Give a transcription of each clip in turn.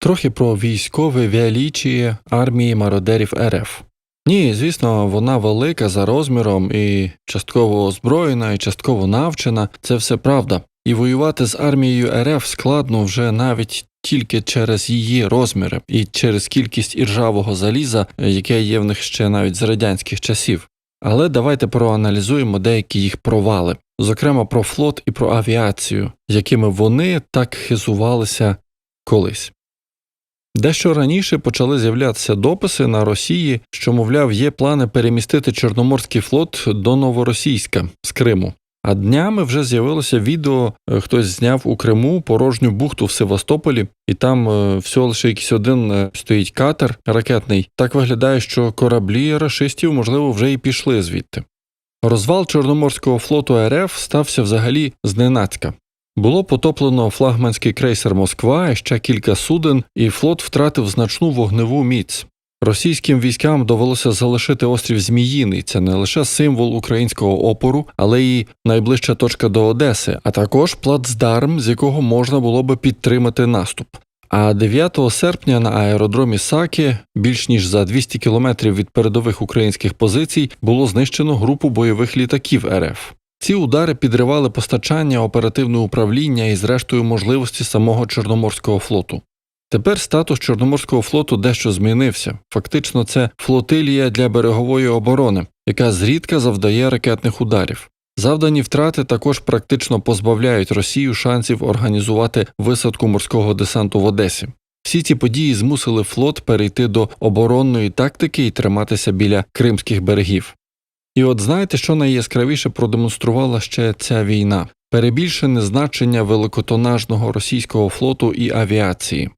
Трохи про військове величіє армії мародерів РФ. Ні, звісно, вона велика за розміром і частково озброєна, і частково навчена, це все правда. І воювати з армією РФ складно вже навіть тільки через її розміри і через кількість іржавого заліза, яке є в них ще навіть з радянських часів. Але давайте проаналізуємо деякі їх провали, зокрема про флот і про авіацію, якими вони так хизувалися колись. Дещо раніше почали з'являтися дописи на Росії, що, мовляв, є плани перемістити Чорноморський флот до Новоросійська з Криму. А днями вже з'явилося відео, е, хтось зняв у Криму порожню бухту в Севастополі, і там е, всього лише якийсь один е, стоїть катер ракетний. Так виглядає, що кораблі рашистів, можливо, вже і пішли звідти. Розвал Чорноморського флоту РФ стався взагалі зненацька. Було потоплено флагманський крейсер Москва, ще кілька суден, і флот втратив значну вогневу міць. Російським військам довелося залишити острів Зміїний. Це не лише символ українського опору, але й найближча точка до Одеси, а також плацдарм, з якого можна було би підтримати наступ. А 9 серпня на аеродромі Сакі, більш ніж за 200 кілометрів від передових українських позицій, було знищено групу бойових літаків РФ. Ці удари підривали постачання, оперативне управління і, зрештою, можливості самого Чорноморського флоту. Тепер статус Чорноморського флоту дещо змінився. Фактично, це флотилія для берегової оборони, яка зрідка завдає ракетних ударів. Завдані втрати також практично позбавляють Росію шансів організувати висадку морського десанту в Одесі. Всі ці події змусили флот перейти до оборонної тактики і триматися біля кримських берегів. І от знаєте, що найяскравіше продемонструвала ще ця війна перебільшене значення великотонажного російського флоту і авіації.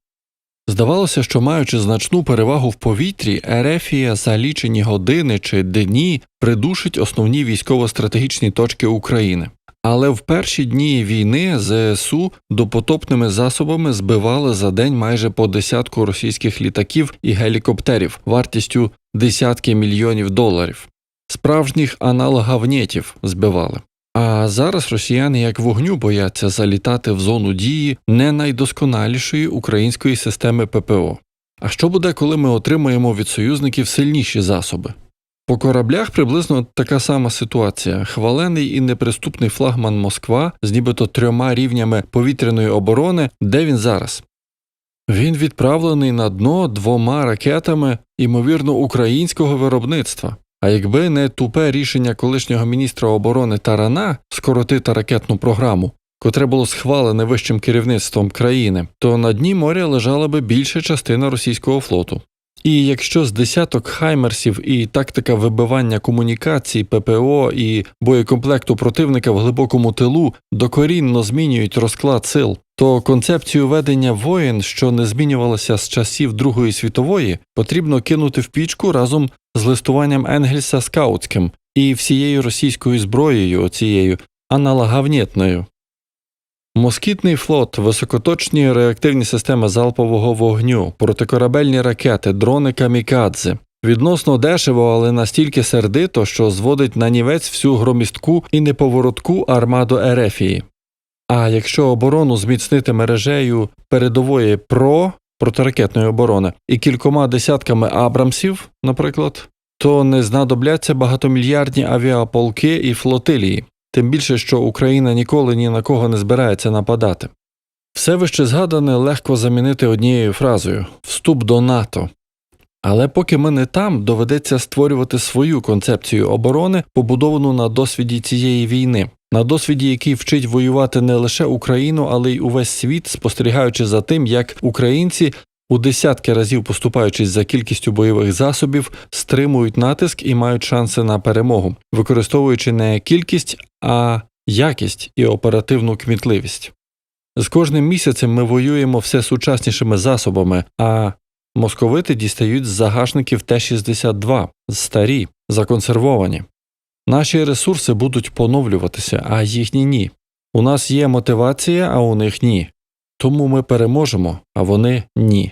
Здавалося, що маючи значну перевагу в повітрі, Ерефія за лічені години чи дні придушить основні військово-стратегічні точки України. Але в перші дні війни ЗСУ допотопними засобами збивали за день майже по десятку російських літаків і гелікоптерів вартістю десятки мільйонів доларів. Справжніх аналогавнєтів збивали. А зараз росіяни як вогню бояться залітати в зону дії не найдосконалішої української системи ППО. А що буде, коли ми отримаємо від союзників сильніші засоби? По кораблях приблизно така сама ситуація. Хвалений і неприступний флагман Москва з нібито трьома рівнями повітряної оборони, де він зараз? Він відправлений на дно двома ракетами, ймовірно, українського виробництва. А якби не тупе рішення колишнього міністра оборони Тарана скоротити ракетну програму, котре було схвалене вищим керівництвом країни, то на дні моря лежала би більша частина російського флоту. І якщо з десяток хаймерсів і тактика вибивання комунікацій, ППО і боєкомплекту противника в глибокому тилу докорінно змінюють розклад сил, то концепцію ведення воєн, що не змінювалася з часів Другої світової, потрібно кинути в пічку разом з листуванням Енгельса скаутським і всією російською зброєю, оцією аналогавнєтною. Москітний флот, високоточні реактивні системи залпового вогню, протикорабельні ракети, дрони камікадзе. Відносно дешево, але настільки сердито, що зводить на нівець всю громістку і неповоротку армаду Ерефії. А якщо оборону зміцнити мережею передової ПРО протиракетної оборони і кількома десятками Абрамсів, наприклад, то не знадобляться багатомільярдні авіаполки і флотилії, тим більше, що Україна ніколи ні на кого не збирається нападати. Все вище згадане легко замінити однією фразою вступ до НАТО. Але поки ми не там, доведеться створювати свою концепцію оборони, побудовану на досвіді цієї війни, на досвіді, який вчить воювати не лише Україну, але й увесь світ, спостерігаючи за тим, як українці у десятки разів поступаючись за кількістю бойових засобів, стримують натиск і мають шанси на перемогу, використовуючи не кількість, а якість і оперативну кмітливість. З кожним місяцем ми воюємо все сучаснішими засобами, а московити дістають з загашників Т-62, старі, законсервовані. Наші ресурси будуть поновлюватися, а їхні ні. У нас є мотивація, а у них ні. Тому ми переможемо, а вони ні.